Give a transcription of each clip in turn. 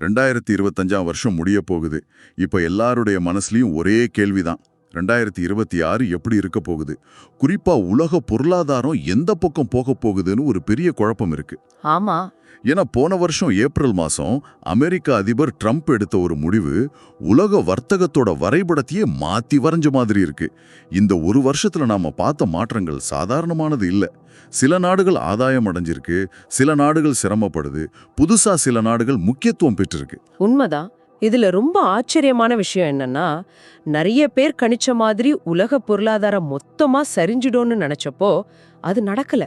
ரெண்டாயிரத்தி இருபத்தஞ்சாம் வருஷம் முடிய போகுது. இப்ப எல்லாருடைய மனசுலயும் ஒரே கேள்விதான். ரெண்டாயிரத்தி இருபத்தி ஆறு எப்படி இருக்க போகுது? குறிப்பா உலக பொருளாதாரம் எந்த பக்கம் போக போகுதுன்னு ஒரு பெரிய குழப்பம் இருக்கு. ஆமா. ஏன்னா போன வருஷம் ஏப்ரல் மாசம் அமெரிக்க அதிபர் ட்ரம்ப் எடுத்த ஒரு முடிவு உலக வர்த்தகத்தோட வரைபடத்தையே மாத்தி வரைஞ்ச மாதிரி இருக்கு. இந்த ஒரு வருஷத்துல நாம பார்த்த மாற்றங்கள் சாதாரணமானது இல்ல. சில நாடுகள் ஆதாயம் அடைஞ்சிருக்கு சில நாடுகள் சிரமப்படுது புதுசா சில நாடுகள் முக்கியத்துவம் பெற்றிருக்கு. உண்மைதான். இதுல ரொம்ப ஆச்சரியமான விஷயம் என்னன்னா நிறைய பேர் கணிச்ச மாதிரி உலக பொருளாதாரம் மொத்தமா சரிஞ்சிடும்னு நினைச்சப்போ அது நடக்கல.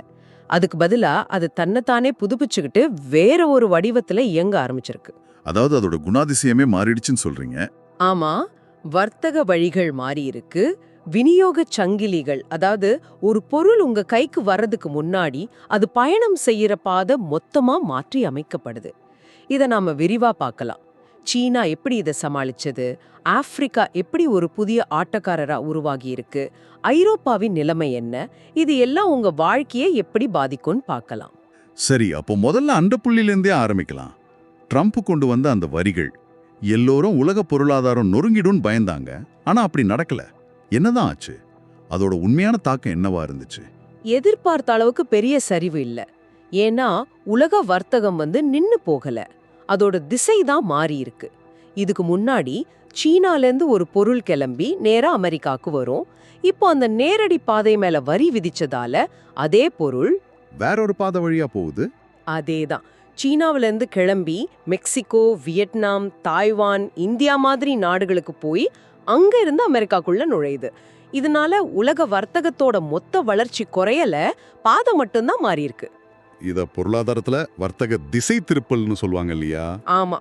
அதுக்கு பதிலா அது தன்னைத்தானே புதுப்பிச்சுக்கிட்டு வேற ஒரு வடிவத்துல இயங்க ஆரம்பிச்சிருக்கு. அதாவது அதோட குணாதிசயமே மாறிடுச்சுன்னு சொல்றீங்க. ஆமா வர்த்தக வழிகள் மாறி இருக்கு விநியோக சங்கிலிகள் அதாவது ஒரு பொருள் உங்க கைக்கு வர்றதுக்கு முன்னாடி அது பயணம் செய்யற பாதை மொத்தமா மாற்றி அமைக்கப்படுது. இத நாம விரிவா பார்க்கலாம். சீனா எப்படி இதை சமாளிச்சது? ஆப்பிரிக்கா எப்படி ஒரு புதிய ஆட்டக்காரரா உருவாகி இருக்கு ஐரோப்பாவின் நிலைமை என்ன? இது எல்லாம் உங்க வாழ்க்கையை எப்படி பாதிக்கும்னு பார்க்கலாம். சரி அப்போ முதல்ல அந்த புள்ளியிலேருந்தே ஆரம்பிக்கலாம். ட்ரம்ப் கொண்டு வந்த அந்த வரிகள் எல்லோரும் உலக பொருளாதாரம் நொறுங்கிடும்னு பயந்தாங்க. ஆனா அப்படி நடக்கல. என்னதான் ஆச்சு? அதோட உண்மையான தாக்கம் என்னவா இருந்துச்சு? எதிர்பார்த்த அளவுக்கு பெரிய சரிவு இல்ல. ஏன்னா உலக வர்த்தகம் வந்து நின்னு போகல. அதோட திசை தான் மாறி இருக்கு. இதுக்கு முன்னாடி சீனாலேருந்து ஒரு பொருள் கிளம்பி நேரா அமெரிக்காக்கு வரும். இப்போ அந்த நேரடி பாதை மேல வரி விதிச்சதால அதே பொருள் வேற ஒரு பாதை வழியா போகுது? அதேதான். சீனாவிலேருந்து கிளம்பி மெக்சிகோ வியட்நாம் தாய்வான் இந்தியா மாதிரி நாடுகளுக்கு போய் அங்க இருந்து அமெரிக்காக்குள்ள நுழையுது. இதனால உலக வர்த்தகத்தோட மொத்த வளர்ச்சி குறையல பாதை மட்டும்தான் மாறி இருக்கு. இத பொருளாதாரத்துல வர்த்தக திசை திருப்பல்னு சொல்லுவாங்க இல்லையா? ஆமா.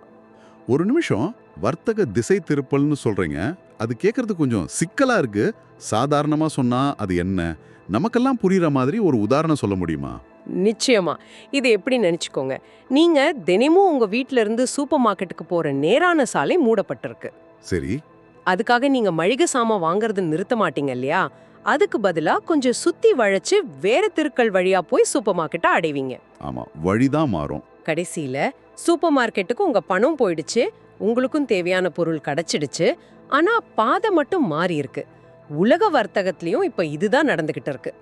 ஒரு நிமிஷம் வர்த்தக திசை திருப்பல்னு சொல்றீங்க அது கேட்கறது கொஞ்சம் சிக்கலா இருக்கு. சாதாரணமா சொன்னா அது என்ன? நமக்கெல்லாம் புரியுற மாதிரி ஒரு உதாரணம் சொல்ல முடியுமா? நிச்சயமா. இது எப்படி நினைச்சுக்கோங்க? நீங்க தினமும் உங்க வீட்ல இருந்து சூப்பர் மார்க்கெட்டுக்கு போற நேரான சாலை மூடப்பட்டிருக்கு. சரி. அதுக்காக நீங்க மளிகை சாமான் வாங்குறது நிறுத்த மாட்டீங்க இல்லையா? அதுக்கு பதிலா கொஞ்சம் சுத்தி வளைச்சு வேற தெருக்கள் வழியா போய் சூப்பர் மார்க்கெட்டை அடைவீங்க. ஆமா வழிதான் மாறும். கடைசியில சூப்பர் மார்க்கெட்டுக்கு உங்க பணம் போயிடுச்சு உங்களுக்கும் தேவையான பொருள் கிடைச்சிடுச்சு ஆனா பாதை மட்டும் மாறி இருக்கு. உலக வர்த்தகத்திலயும் இப்ப இதுதான் நடந்துகிட்டு இருக்கு.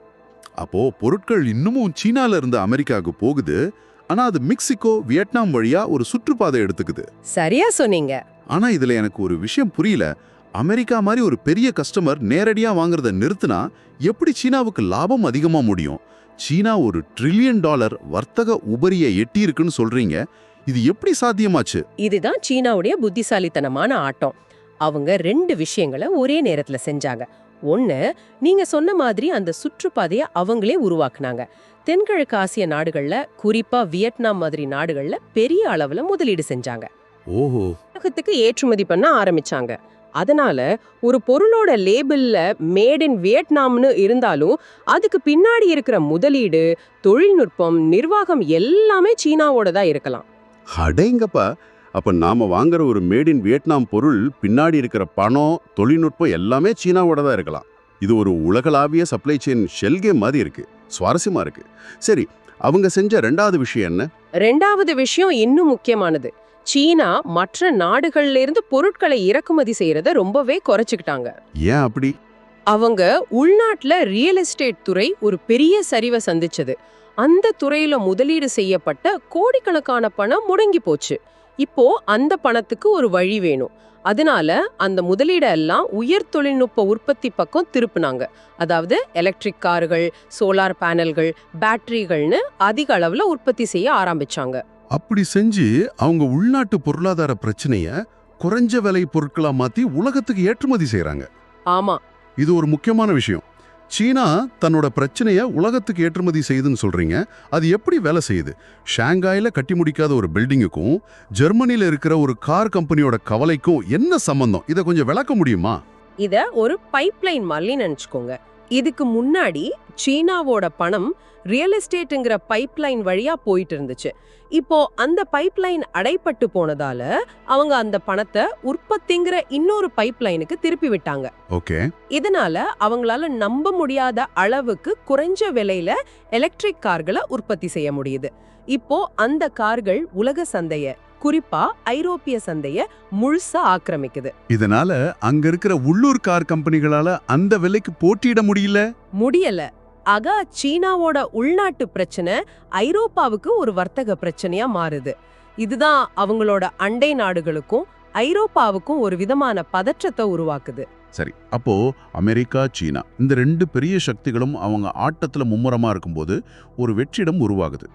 அப்போ பொருட்கள் இன்னமும் சீனால இருந்து அமெரிக்காவுக்கு போகுது ஆனா அது மெக்சிகோ வியட்நாம் வழியா ஒரு சுற்றுப்பாதை எடுத்துக்குது. சரியா சொன்னீங்க. ஆனா இதுல எனக்கு ஒரு விஷயம் புரியல. அமெரிக்கா மாதிரி ஒரு பெரிய கஸ்டமர் நேரடியா வாங்குறத நிறுத்தினா எப்படி சீனாவுக்கு லாபம் அதிகமா முடியும்? சீனா ஒரு ட்ரில்லியன் டாலர் வர்த்தக உபரியை எட்டி இருக்குன்னு சொல்றீங்க. இது எப்படி சாத்தியமாச்சு? இதுதான் சீனாவுடைய புத்திசாலித்தனமான ஆட்டம். அவங்க ரெண்டு விஷயங்களை ஒரே நேரத்துல செஞ்சாங்க. ஒன்னு நீங்க சொன்ன மாதிரி அந்த சுற்றுப்பாதையை அவங்களே உருவாக்குனாங்க. தென்கிழக்கு ஆசிய நாடுகள்ல குறிப்பா வியட்நாம் மாதிரி நாடுகள்ல பெரிய அளவுல முதலீடு செஞ்சாங்க. ஓஹோ. உலகத்துக்கு ஏற்றுமதி பண்ண ஆரம்பிச்சாங்க. அதனால ஒரு பொருளோட லேபிள்ல மேட் இன் வியட்நாம்னு இருந்தாலும் அதுக்கு பின்னாடி இருக்கிற முதலீடு தொழில்நுட்பம் நிர்வாகம் எல்லாமே சீனாவோட தான் இருக்கலாம். அடேங்கப்பா! அப்ப நாம வாங்குற ஒரு மேட் இன் வியட்நாம் பொருள் பின்னாடி இருக்கிற பணம் தொழில்நுட்பம் எல்லாமே சீனாவோட தான் இருக்கலாம். இது ஒரு உலகளாவிய சப்ளை செயின் ஷெல் கேம் மாதிரி இருக்கு. சுவாரஸ்யமா இருக்கு. சரி அவங்க செஞ்ச ரெண்டாவது விஷயம் என்ன? ரெண்டாவது விஷயம் இன்னும் முக்கியமானது. சீனா மற்ற நாடுகள்ல இருந்து பொருட்களை இறக்குமதி செய்யறத ரொம்பவே குறைச்சுக்கிட்டாங்க. ஏன் அப்படி? அவங்க உள்நாட்டுல ரியல் எஸ்டேட் துறை ஒரு பெரிய சரிவை சந்திச்சது. அந்த துறையில முதலீடு செய்யப்பட்ட கோடிக்கணக்கான பணம் முடங்கி போச்சு. இப்போ அந்த பணத்துக்கு ஒரு வழி வேணும். அதனால அந்த முதலீட எல்லாம் உயர் தொழில்நுட்ப உற்பத்தி பக்கம் திருப்புனாங்க. அதாவது எலக்ட்ரிக் கார்கள் சோலார் பேனல்கள் பேட்டரிகள்னு அதிக அளவுல உற்பத்தி செய்ய ஆரம்பிச்சாங்க. அப்படி செஞ்சு அவங்க உள்நாட்டு பொருளாதார பிரச்சனைய குறைஞ்ச விலை பொருட்களா மாத்தி உலகத்துக்கு ஏற்றுமதி செய்றாங்க. ஆமா. இது ஒரு முக்கியமான விஷயம். சீனா தன்னோட பிரச்சனைய உலகத்துக்கு ஏற்றுமதி செய்யுதுன்னு சொல்றீங்க. அது எப்படி வேலை செய்யுது? ஷாங்காயில கட்டி முடிக்காத ஒரு பில்டிங்குக்கும் ஜெர்மனில இருக்கிற ஒரு கார் கம்பெனியோட கவலைக்கும் என்ன சம்பந்தம்? இதை கொஞ்சம் விளக்க முடியுமா? இத ஒரு பைப்லைன் மாதிரி நினைச்சுக்கோங்க. இதுக்கு முன்னாடி சீனாவோட பணம் ரியல் எஸ்டேட்டுங்கிற பைப்லைன் வழியா போயிட்டு இருந்துச்சு. இப்போ அந்த பைப்லைன் அடைப்பட்டு போனதால அவங்க அந்த பணத்தை உற்பத்திங்கிற இன்னொரு பைப்லைனுக்கு திருப்பி விட்டாங்க. ஓகே. இதனால அவங்களால நம்ப முடியாத அளவுக்கு குறைஞ்ச விலையில எலக்ட்ரிக் கார்களை உற்பத்தி செய்ய முடியுது. இப்போ அந்த கார்கள் உலக சந்தைய குறிப்பா ஐரோப்பிய சந்தைய முழுசா ஆக்கிரமிக்குது. இதனால அங்க இருக்கிற உள்ளூர் கார் கம்பெனிகளால அந்த விலைக்கு போட்டியிட முடியல? முடியல. ஆகா சீனாவோட உள்நாட்டு பிரச்சனை ஐரோப்பாவுக்கு ஒரு வர்த்தக பிரச்சனையா மாறுது. இதுதான் அவங்களோட அண்டை நாடுகளுக்கும் ஐரோப்பாவுக்கும் ஒரு விதமான பதற்றத்தை உருவாக்குது. சரி அப்போ அமெரிக்கா சீனா இந்த ரெண்டு பெரிய சக்திகளும் அவங்க ஆட்டத்துல மும்முரமா இருக்கும்போது ஒரு வெற்றிடம் உருவாகுது.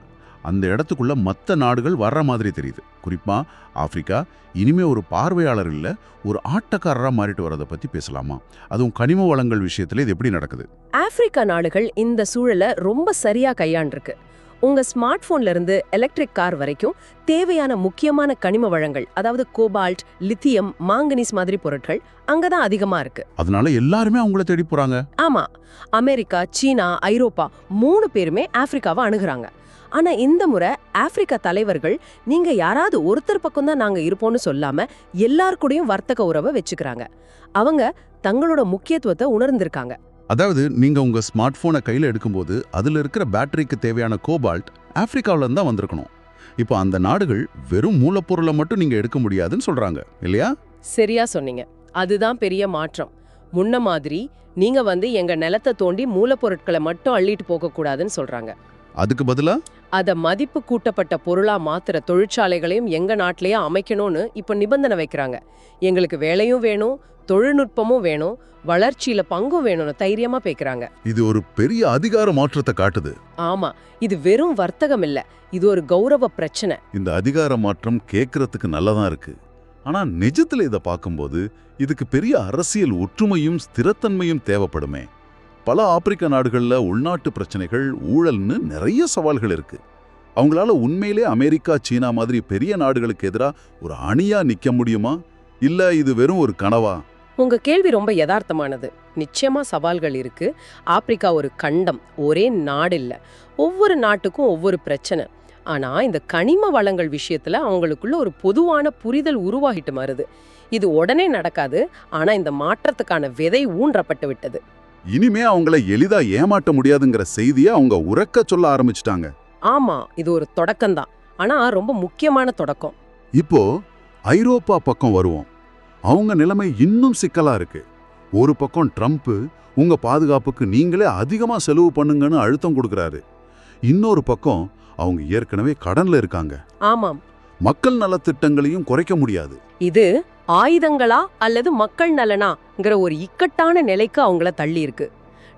அந்த இடத்துக்குள்ள மற்ற நாடுகள் வர்ற மாதிரி தெரியுது. குறிப்பா ஆப்பிரிக்கா இனிமே ஒரு பார்வையாளர் இல்ல ஒரு ஆட்டக்காரரா மாறிட்டு வரதை பத்தி பேசலாமா? அதுவும் கனிம வளங்கள் விஷயத்துல இது எப்படி நடக்குது? ஆப்பிரிக்கா நாடுகள் இந்த சூழலை ரொம்ப சரியா கையாண்டிருக்கு. உங்க ஸ்மார்ட் போன்ல இருந்து எலக்ட்ரிக் கார் வரைக்கும் தேவையான முக்கியமான கனிம வளங்கள் அதாவது கோபால்ட் லித்தியம் மாங்கனீஸ் மாதிரி பொருட்கள் அங்கதான் அதிகமா இருக்கு. அதனால எல்லாருமே அவங்கள தேடி போறாங்க. ஆமா அமெரிக்கா சீனா ஐரோப்பா மூணு பேருமே ஆப்பிரிக்காவை அணுகுறாங்க. ஆனா இந்த முறை ஆப்பிரிக்கா தலைவர்கள் நீங்க யாராவது ஒருத்தர் பக்கம் தான் நாங்க இருப்போம்னு சொல்லாம எல்லார் கூடயும் வர்த்தக உறவை வச்சுக்கிறாங்க. அவங்க தங்களோட முக்கியத்துவத்தை உணர்ந்திருக்காங்க. அதாவது நீங்க உங்க ஸ்மார்ட் போனை கையில எடுக்கும்போது அதுல இருக்கிற பேட்டரிக்கு தேவையான கோபால்ட் ஆப்பிரிக்காவுல தான் வந்திருக்கணும். இப்போ அந்த நாடுகள் வெறும் மூலப்பொருளை மட்டும் நீங்க எடுக்க முடியாதுன்னு சொல்றாங்க இல்லையா? சரியா சொன்னீங்க. அதுதான் பெரிய மாற்றம். முன்ன மாதிரி நீங்க வந்து எங்க நிலத்தை தோண்டி மூலப்பொருட்களை மட்டும் அள்ளிட்டு போக கூடாதுன்னு சொல்றாங்க. அதுக்கு பதிலா? அத மதிப்பு கூட்டப்பட்ட பொருளா மாத்துற தொழிற்சாலைகளையும் எங்க நாட்டிலேயே அமைக்கணும்னு இப்ப நிபந்தனை வைக்கிறாங்க. எங்களுக்கு வேலையும் வேணும் தொழில்நுட்பமும் வேணும் வளர்ச்சியில பங்கும் வேணும்னு தைரியமா பேக்குறாங்க. இது ஒரு பெரிய அதிகார மாற்றத்தை காட்டுது. ஆமா இது வெறும் வர்த்தகம் இல்ல இது ஒரு கௌரவ பிரச்சனை. இந்த அதிகார மாற்றம் கேட்கறதுக்கு நல்லதா இருக்கு. ஆனா நிஜத்துல இதை பார்க்கும்போது இதுக்கு பெரிய அரசியல் ஒற்றுமையும் ஸ்திரத்தன்மையும் தேவைப்படுமே. பல ஆப்பிரிக்க நாடுகளில் உள்நாட்டு பிரச்சனைகள் ஊழல்னு நிறைய சவால்கள் இருக்கு. அவங்களால உண்மையிலே அமெரிக்கா சீனா மாதிரி பெரிய நாடுகளுக்கு எதிராக ஒரு அணியா நிக்க முடியுமா? இல்ல இது வெறும் ஒரு கனவா? உங்க கேள்வி ரொம்ப யதார்த்தமானது. நிச்சயமா சவால்கள் இருக்கு. ஆப்பிரிக்கா ஒரு கண்டம் ஒரே நாடு இல்ல. ஒவ்வொரு நாட்டுக்கும் ஒவ்வொரு பிரச்சனை. ஆனா இந்த கனிம வளங்கள் விஷயத்துல அவங்களுக்குள்ள ஒரு பொதுவான புரிதல் உருவாகிட்டு மாறுது. இது உடனே நடக்காது. ஆனா இந்த மாற்றத்துக்கான விதை ஊன்றப்பட்டு விட்டது. இனிமே அவங்கள எளிதா ஏமாட்ட முடியாதுங்கிற செய்தியை அவங்க உறக்க சொல்ல ஆரம்பிச்சிட்டாங்க. ஆமா இது ஒரு தொடக்கம்தான். ஆனா ரொம்ப முக்கியமான தொடக்கம். இப்போ ஐரோப்பா பக்கம் வருவோம். அவங்க நிலைமை இன்னும் சிக்கலா இருக்கு. ஒரு பக்கம் ட்ரம்ப் உங்க பாதுகாப்புக்கு நீங்களே அதிகமா செலவு பண்ணுங்கன்னு அழுத்தம் கொடுக்கறாரு. இன்னொரு பக்கம் அவங்க ஏற்கனவே கடன்ல இருக்காங்க. ஆமாம். மக்கள் நலத்திட்டங்களையும் குறைக்க முடியாது. இது ஆயுதங்களா அல்லது மக்கள் நலனாங்கிற ஒரு இக்கட்டான நிலைக்கு அவங்கள தள்ளி இருக்கு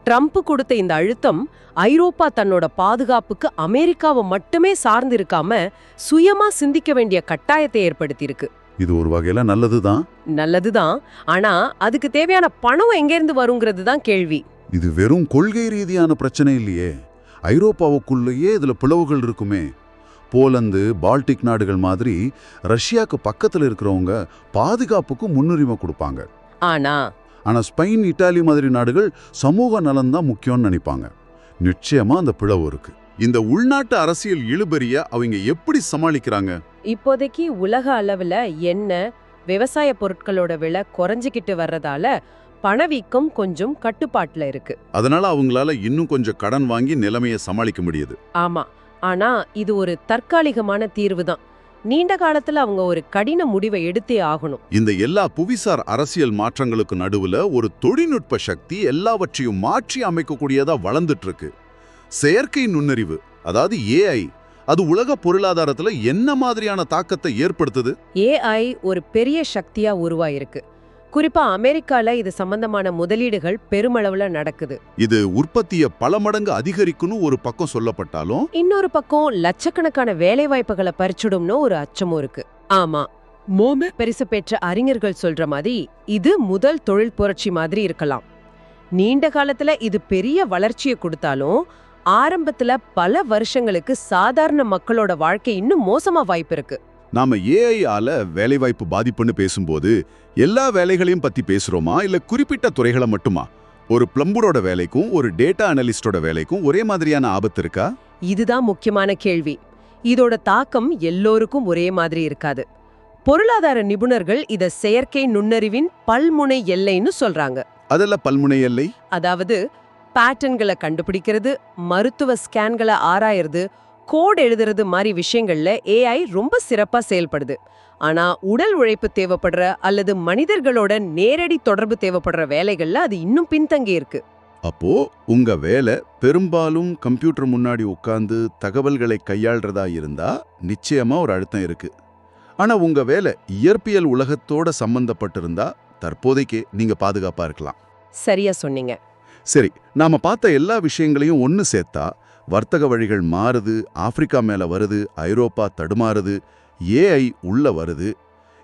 ட்ரம்ப் கொடுத்த இந்த அழுத்தம் ஐரோப்பா தன்னோட பாதுகாப்புக்கு அமெரிக்காவை மட்டுமே சார்ந்து இருக்காம சுயமா சிந்திக்க வேண்டிய கட்டாயத்தை ஏற்படுத்தியிருக்கு. இது ஒரு வகையில நல்லதுதான் நல்லதுதான் ஆனா அதுக்கு தேவையான பணம் எங்கேருந்து வருங்கிறது தான் கேள்வி. இது வெறும் கொள்கை ரீதியான பிரச்சனை இல்லையே. ஐரோப்பாவுக்குள்ளேயே இதுல பிளவுகள் இருக்குமே. போலந்து பால்டிக் நாடுகள் மாதிரி ரஷ்யாக்கு பக்கத்துல இருக்கிறவங்க பாதுகாப்புக்கு முன்னுரிமை கொடுப்பாங்க. ஆனா? ஆனா ஸ்பெயின் இட்டாலி மாதிரி நாடுகள் சமூக நலன் தான் முக்கியம்னு நினைப்பாங்க. நிச்சயமா அந்த பிளவு இருக்கு. இந்த உள்நாட்டு அரசியல் இழுபறிய அவங்க எப்படி சமாளிக்கிறாங்க? இப்போதைக்கு உலக அளவுல எண்ணெய் விவசாய பொருட்களோட விலை குறைஞ்சிக்கிட்டு வர்றதால பணவீக்கம் கொஞ்சம் கட்டுப்பாட்டுல இருக்கு. அதனால அவங்களால இன்னும் கொஞ்சம் கடன் வாங்கி நிலைமையை சமாளிக்க முடியுது. ஆமா. ஆனா இது ஒரு தற்காலிகமான தீர்வு தான் நீண்ட காலத்துல அவங்க ஒரு கடின முடிவை எடுத்தே ஆகணும். இந்த எல்லா புவிசார் அரசியல் மாற்றங்களுக்கு நடுவுல ஒரு தொழில்நுட்ப சக்தி எல்லாவற்றையும் மாற்றி அமைக்கக்கூடியதா வளர்ந்துட்டு இருக்கு செயற்கை நுண்ணறிவு அதாவது ஏஐ அது உலக பொருளாதாரத்துல என்ன மாதிரியான தாக்கத்தை ஏற்படுத்துது? ஏஐ ஒரு பெரிய சக்தியா உருவாயிருக்கு. குறிப்பா அமெரிக்கால இது சம்பந்தமான முதலீடுகள் பெருமளவுல நடக்குது. இது உற்பத்தியை பல மடங்கு அதிகரிக்கும்னு ஒரு பக்கம் சொல்லப்பட்டாலும் இன்னொரு பக்கம் லட்சக்கணக்கான வேலைவாய்ப்புகளை பறிச்சுடும்னு ஒரு அச்சமும் இருக்கு. ஆமா. மோம பரிசு பெற்ற அறிஞர்கள் சொல்ற மாதிரி இது முதல் தொழில் புரட்சி மாதிரி இருக்கலாம். நீண்ட காலத்துல இது பெரிய வளர்ச்சியை கொடுத்தாலும் ஆரம்பத்துல பல வருஷங்களுக்கு சாதாரண மக்களோட வாழ்க்கை இன்னும் மோசமா வாய்ப்பு இருக்கு. நாம ஏஐ ஆல வேலைவாய்ப்பு பாதிப்புன்னு பேசும்போது எல்லா வேலைகளையும் பத்தி பேசுறோமா? இல்ல குறிப்பிட்ட துறைகளை மட்டுமா? ஒரு பிளம்பரோட வேலைக்கும் ஒரு டேட்டா அனலிஸ்டோட வேலைக்கும் ஒரே மாதிரியான ஆபத்து இருக்கா? இதுதான் முக்கியமான கேள்வி. இதோட தாக்கம் எல்லோருக்கும் ஒரே மாதிரி இருக்காது. பொருளாதார நிபுணர்கள் இத செயற்கை நுண்ணறிவின் பல்முனை எல்லைன்னு சொல்றாங்க. அதெல்லாம் பல்முனை எல்லை? அதாவது பேட்டர்ன்களை கண்டுபிடிக்கிறது மருத்துவ ஸ்கேன்களை ஆராயறது கோட் எழுதுறது மாதிரி விஷயங்கள்ல ஏஐ ரொம்ப சிறப்பா செயல்படுது. ஆனா உடல் உழைப்பு தேவைப்படுற அல்லது மனிதர்களோட நேரடி தொடர்பு தேவைப்படுற வேலைகள்ல அது இன்னும் பின்தங்கி இருக்கு. அப்போ உங்க வேலை பெரும்பாலும் கம்ப்யூட்டர் முன்னாடி உட்கார்ந்து தகவல்களை கையாள்றதா இருந்தா நிச்சயமா ஒரு அழுத்தம் இருக்கு. ஆனா உங்க வேலை இயற்பியல் உலகத்தோட சம்பந்தப்பட்டிருந்தா தற்போதைக்கு நீங்க பாதுகாப்பா இருக்கலாம். சரியா சொன்னீங்க. சரி நாம பார்த்த எல்லா விஷயங்களையும் ஒன்னு சேர்த்தா வர்த்தக வழிகள் மாறுது ஆப்பிரிக்கா மேல வருது ஐரோப்பா தடுமாறுது ஏஐ உள்ள வருது.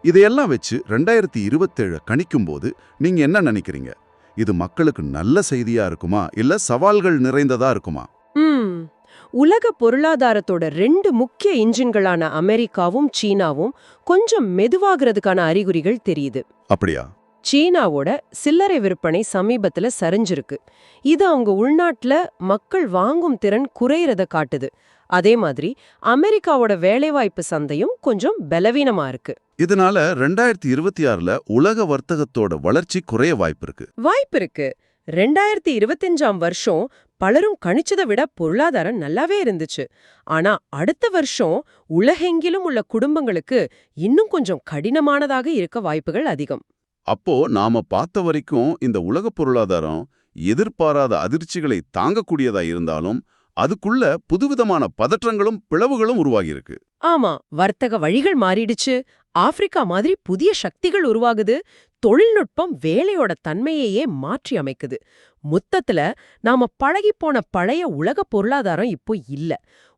இதையெல்லாம் வச்சு ரெண்டாயிரத்தி இருபத்தேழு கணிக்கும் போது நீங்க என்ன நினைக்கிறீங்க? இது மக்களுக்கு நல்ல செய்தியா இருக்குமா? இல்ல சவால்கள் நிறைந்ததா இருக்குமா? ம். உலக பொருளாதாரத்தோட ரெண்டு முக்கிய இன்ஜின்களான அமெரிக்காவும் சீனாவும் கொஞ்சம் மெதுவாகிறதுக்கான அறிகுறிகள் தெரியுது. அப்படியா? சீனாவோட சில்லறை விற்பனை சமீபத்துல சரிஞ்சிருக்கு. இது அவங்க உள்நாட்டுல மக்கள் வாங்கும் திறன் குறையறத காட்டுது. அதே மாதிரி அமெரிக்காவோட வேலைவாய்ப்பு சந்தையும் கொஞ்சம் பலவீனமா இருக்கு. இதனால ரெண்டாயிரத்தி இருபத்தி ஆறுல உலக வர்த்தகத்தோட வளர்ச்சி குறைய வாய்ப்பு இருக்கு. வாய்ப்பு இருக்கு. ரெண்டாயிரத்தி இருபத்தஞ்சாம் வருஷம் பலரும் கணிச்சதை விட பொருளாதாரம் நல்லாவே இருந்துச்சு. ஆனா அடுத்த வருஷம் உலகெங்கிலும் உள்ள குடும்பங்களுக்கு இன்னும் கொஞ்சம் கடினமானதாக இருக்க வாய்ப்புகள் அதிகம். அப்போ நாம பார்த்த வரைக்கும் இந்த உலக பொருளாதாரம் எதிர்பாராத அதிர்ச்சிகளை தாங்கக்கூடியதா இருந்தாலும் அதுக்குள்ள புதுவிதமான பதற்றங்களும் பிளவுகளும் உருவாகியிருக்கு. ஆமா வர்த்தக வழிகள் மாறிடுச்சு. ஆப்பிரிக்கா மாதிரி புதிய சக்திகள் உருவாகுது. தொழில்நுட்பம் வேலையோட தன்மையையே மாற்றி அமைக்குது. மொத்தத்துல நாம பழகிப்போன பழைய உலக பொருளாதாரம் இப்போ இல்ல.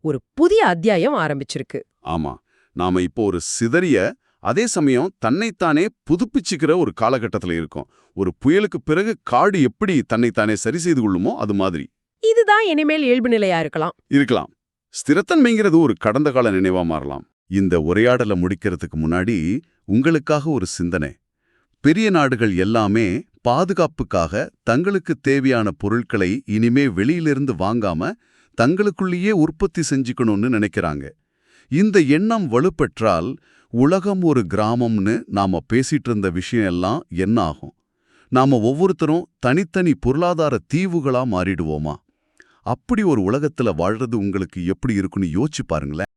ஒரு புதிய அத்தியாயம் ஆரம்பிச்சிருக்கு. ஆமா நாம இப்போ ஒரு சிதறிய அதே சமயம் தன்னைத்தானே புதுப்பிச்சுக்கிற ஒரு காலகட்டத்துல இருக்கோம். ஒரு புயலுக்கு பிறகு காடு எப்படி தன்னைத்தானே சரி செய்து கொள்ளுமோ அது மாதிரி. இதுதான் இனிமேல் இயல்பு நிலையா இருக்கலாம். இருக்கலாம். ஸ்திரத்தன்மைங்கிறது ஒரு கடந்த கால நினைவா மாறலாம். இந்த உரையாடலை முடிக்கிறதுக்கு முன்னாடி உங்களுக்காக ஒரு சிந்தனை. பெரிய நாடுகள் எல்லாமே பாதுகாப்புக்காக தங்களுக்கு தேவையான பொருட்களை இனிமே வெளியிலிருந்து வாங்காம தங்களுக்குள்ளேயே உற்பத்தி செஞ்சுக்கணும்னு நினைக்கிறாங்க. இந்த எண்ணம் வலுப்பெற்றால் உலகம் ஒரு கிராமம்னு நாம பேசிட்டு இருந்த விஷயம் எல்லாம் என்ன ஆகும்? நாம ஒவ்வொருத்தரும் தனித்தனி பொருளாதார தீவுகளா மாறிடுவோமா? அப்படி ஒரு உலகத்துல வாழ்றது உங்களுக்கு எப்படி இருக்குன்னு யோசிச்சு பாருங்களேன்.